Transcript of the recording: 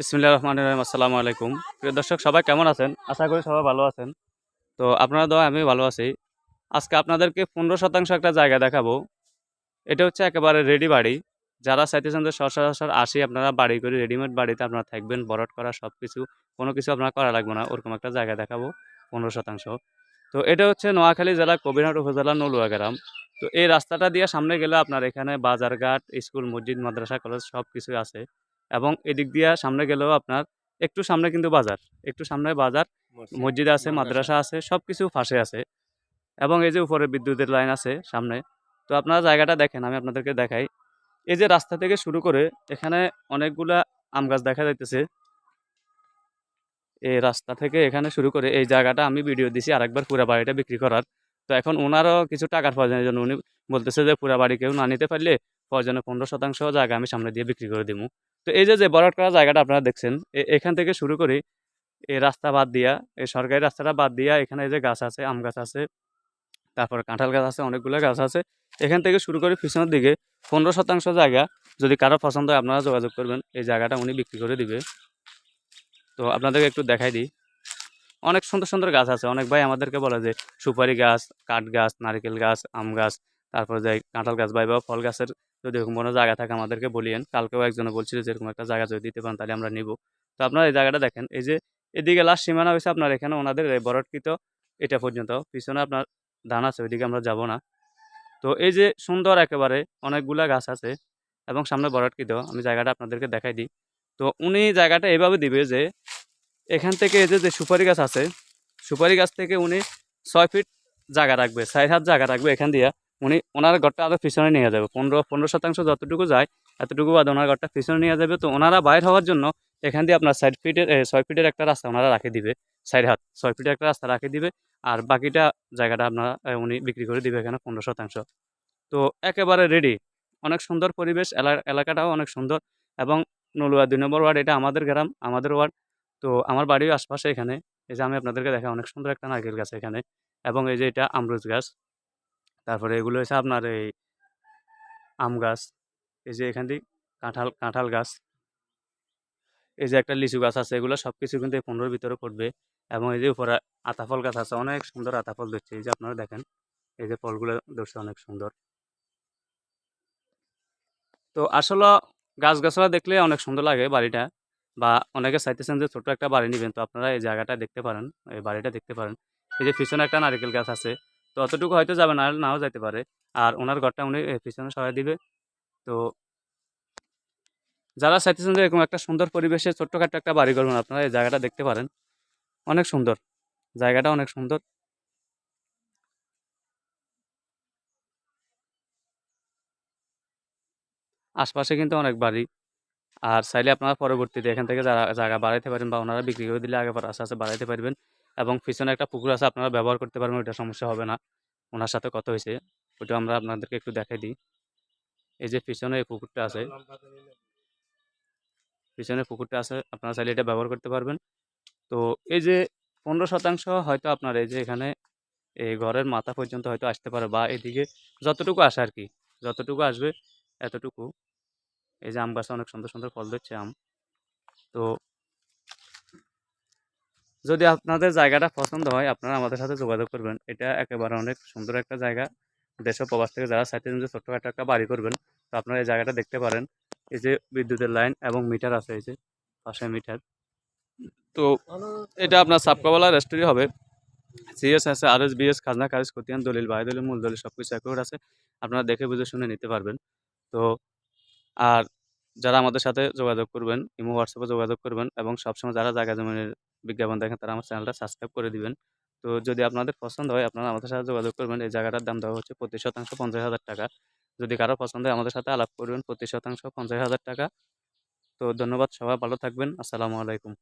বিসমিল্লাহ রহমান রহিম, আসসালামু আলাইকুম। প্রিয় দর্শক, সবাই কেমন আছেন? আশা করি সবাই ভালো আছেন। তো আপনারা দোয়া আমি ভালো আছি। আজকে আপনাদেরকে পনেরো শতাংশ একটা জায়গা দেখাবো। এটা হচ্ছে একেবারে রেডি বাড়ি। যারা চাইতেছেন যে সচরাচর আসি, আপনারা বাড়ি করে রেডিমেড বাড়িতে আপনারা থাকবেন। বরট করা সব কিছু কোনো কিছু আপনার করা লাগবে না। ওরকম একটা জায়গা দেখাবো, পনেরো শতাংশ। তো এটা হচ্ছে নোয়াখালী জেলা, কবিরহাট উপজেলা, নলুয়া গ্রাম। তো এই রাস্তাটা দিয়ে সামনে গেলে আপনার এখানে বাজারঘাট, স্কুল, মসজিদ, মাদ্রাসা, কলেজ সব কিছুই আছে। এবং এদিক দিয়ে সামনে গেলেও আপনার একটু সামনে কিন্তু বাজার একটু সামনে বাজার মসজিদ আছে মাদ্রাসা। আছে সব কিছু ফাঁসে আছে এবং এই যে উপরে বিদ্যুতের লাইন আছে সামনে তো আপনারা জায়গাটা দেখেন আমি আপনাদেরকে দেখাই। এই যে রাস্তা থেকে শুরু করে এখানে অনেকগুলা আম গাছ দেখা যাইতেছে। এই রাস্তা থেকে এখানে শুরু করে এই জায়গাটা আমি ভিডিও দিছি আরেকবার পুরা বাড়িটা বিক্রি করার। তো এখন ওনারও কিছু টাকার প্রয়োজনের জন্য উনি বলতেছে যে পুরা বাড়ি কেউ না নিতে পারলে প্রয়োজনে পনেরো শতাংশ জায়গা আমি সামনে দিয়ে বিক্রি করে দিব তো এই যে যে বরাট করা জায়গাটা আপনারা দেখছেন এখান থেকে শুরু করে। এই রাস্তা বাদ দিয়া এই সরকারি রাস্তাটা বাদ দিয়া, এখানে এই যে গাছ আছে, আম গাছ আছে, তারপর কাঁঠাল গাছ আছে, অনেকগুলো গাছ আছে। এখান থেকে শুরু করে পিছনের দিকে। পনেরো শতাংশ জায়গা, যদি কারও পছন্দ হয় আপনারা যোগাযোগ করবেন, এই জায়গাটা উনি বিক্রি করে দিবে। তো আপনাদেরকে একটু দেখাই দিই। অনেক সুন্দর সুন্দর গাছ আছে। অনেক ভাই আমাদেরকে বলে যে, সুপারি গাছ, কাঠ গাছ, নারকেল গাছ, আম গাছ তারপর যাই কাঁঠাল গাছ বা ফল গাছের যদি এরকম কোনো জায়গা থাকে আমাদেরকে বলিয়েন। কালকেও একজনে বলছিল যে এরকম একটা জায়গা যদি দিতে পারেন তাহলে আমরা নিব। তো আপনারা এই জায়গাটা দেখেন, এই যে এদিকে লাস্ট সীমানা হয়েছে আপনার এখানে, ওনাদের বরটকৃত এটা পর্যন্ত। পিছনে আপনার ধান আছে, ওইদিকে আমরা যাব না। তো এই যে সুন্দর একেবারে অনেকগুলা গাছ আছে এবং সামনে বরটকৃত, আমি জায়গাটা আপনাদেরকে দেখাই দিই। তো উনি জায়গাটা এভাবে দিবে যে এখান থেকে এই যে যে সুপারি গাছ আছে, সুপারি গাছ থেকে উনি ছয় ফিট জায়গা রাখবে, চার হাত জায়গা রাখবে এখান দিয়ে। উনি, ওনার ঘরটা আরও পিছনে নিয়ে যাবে। পনেরো পনেরো শতাংশ যতটুকু যায়, এতটুকু বাদে ওনার ঘরটা পিছনে নিয়ে যাবে। তো ওনারা বাইর হওয়ার জন্য এখান দিয়ে আপনার সাইড ফিটের ছয় ফিটের একটা রাস্তা ওনারা রাখে দিবে সাইড হাত। ছয় ফিটের একটা রাস্তা রাখে দিবে আর বাকিটা জায়গাটা আপনারা উনি বিক্রি করে দিবে এখানে পনেরো শতাংশ। তো একেবারে রেডি অনেক সুন্দর পরিবেশ, এলা- এলাকাটাও অনেক সুন্দর এবং নলুয়া দুই নম্বর ওয়ার্ড, এটা আমাদের গ্রাম, আমাদের ওয়ার্ড। তো আমার বাড়ির আশপাশে এখানে, এই যে আমি আপনাদেরকে দেখা অনেক সুন্দর একটা নারকেল গাছ এখানে এবং এই যে এটা আমরুজ গাছ। তারপরে এগুলো হচ্ছে আপনার এই আম গাছ, এই যে এখান থেকে কাঁঠাল কাঁঠাল গাছ। এই যে একটা লিচু গাছ আছে, এগুলো সব কিছু কিন্তু এই পনেরোর ভিতরে পড়বে এবং এই যে উপরে আতাফল গাছ আছে, অনেক সুন্দর আতাফল ধরছে। এই যে আপনারা দেখেন, এই যে ফলগুলো ধরছে অনেক সুন্দর। তো আসলে গাছ গাছলা দেখলে অনেক সুন্দর লাগে বাড়িটা বা অনেকে চাইতেছেন যে ছোট একটা বাড়ি নেবেন। তো আপনারা এই জায়গাটা দেখতে পারেন, এই বাড়িটা দেখতে পারেন। এই যে পিছনে একটা নারকেল গাছ আছে অতটুকু হয়তো যাবে না নাও যেতে পারে। আর ওনার ঘরটা উনি পিছনে সরাই দিবে। তো যারা চাইতেছেন যে এরকম একটা সুন্দর পরিবেশে ছোট্টখাটো একটা বাড়ি করবেন আপনারা এই জায়গাটা দেখতে পারেন। অনেক সুন্দর। জায়গাটা অনেক সুন্দর। আশপাশে কিন্তু অনেক বাড়ি। আর চাইলে আপনারা পরবর্তীতে এখান থেকে যারা জায়গা বাড়াইতে পারেন বা ওনারা বিক্রি করে দিলে আগে পর আস্তে আস্তে বাড়াইতে পারবেন। এবং পিছনে একটা পুকুর আছে, আপনারা ব্যবহার করতে পারবেন, ওইটা সমস্যা হবে না। ওনার সাথে কত হয়েছে, ওইটা আমরা আপনাদেরকে একটু দেখাই দিই। এই যে পিছনে এই পুকুরটা আছে, পিছনে পুকুরটা আছে, আপনারা চাইলে এটা ব্যবহার করতে পারবেন। তো এই যে পনেরো শতাংশ হয়তো আপনার এই যে এখানে এই ঘরের মাথা পর্যন্ত হয়তো আসতে পারে বা এদিকে যতটুকু আসে আর কি, যতটুকু আসবে এতটুকু। এই যে আম গাছে অনেক সুন্দর সুন্দর ফল ধরছে আম। তো যদি আপনাদের জায়গাটা পছন্দ হয়, আপনারা আমাদের সাথে যোগাযোগ করবেন। এটা একেবারে অনেক সুন্দর একটা জায়গা। দেশের প্রবাস থেকে যারা চাইতেছেন যে ছোট্টখাটো একটা বাড়ি করবেন, তো আপনারা এই জায়গাটা দেখতে পারেন। এই যে বিদ্যুতের লাইন এবং মিটার আছে এই যে, পাশে মিটার। তো এটা আপনার সাবকাওয়ালা রেস্টুরি হবে। সিএস আছে আর এস বিএস খাজনা খারিজ খতিয়ান, দলিল বাই দলিল, মূল দলিল সব কিছু অ্যাকুরেট আছে। আপনারা দেখে বুঝে শুনে নিতে পারবেন। তো আর যারা আমাদের সাথে যোগাযোগ করবেন, ইমো, হোয়াটসঅ্যাপে যোগাযোগ করবেন এবং সবসময় যারা জায়গা জমিনের বিজ্ঞাপন দেখেন তারা আমার চ্যানেলটা সাবস্ক্রাইব করে দিবেন। তো যদি আপনাদের পছন্দ হয় আপনারা আমাদের সাথে যোগাযোগ করবেন। এই জায়গাটার দাম দেওয়া হচ্ছে প্রতি শতাংশ পঞ্চাশ হাজার টাকা। যদি কারও পছন্দ হয় আমাদের সাথে আলাপ করবেন প্রতি শতাংশ পঞ্চাশ হাজার টাকা। তো ধন্যবাদ সবাই ভালো থাকবেন। আসসালামু আলাইকুম।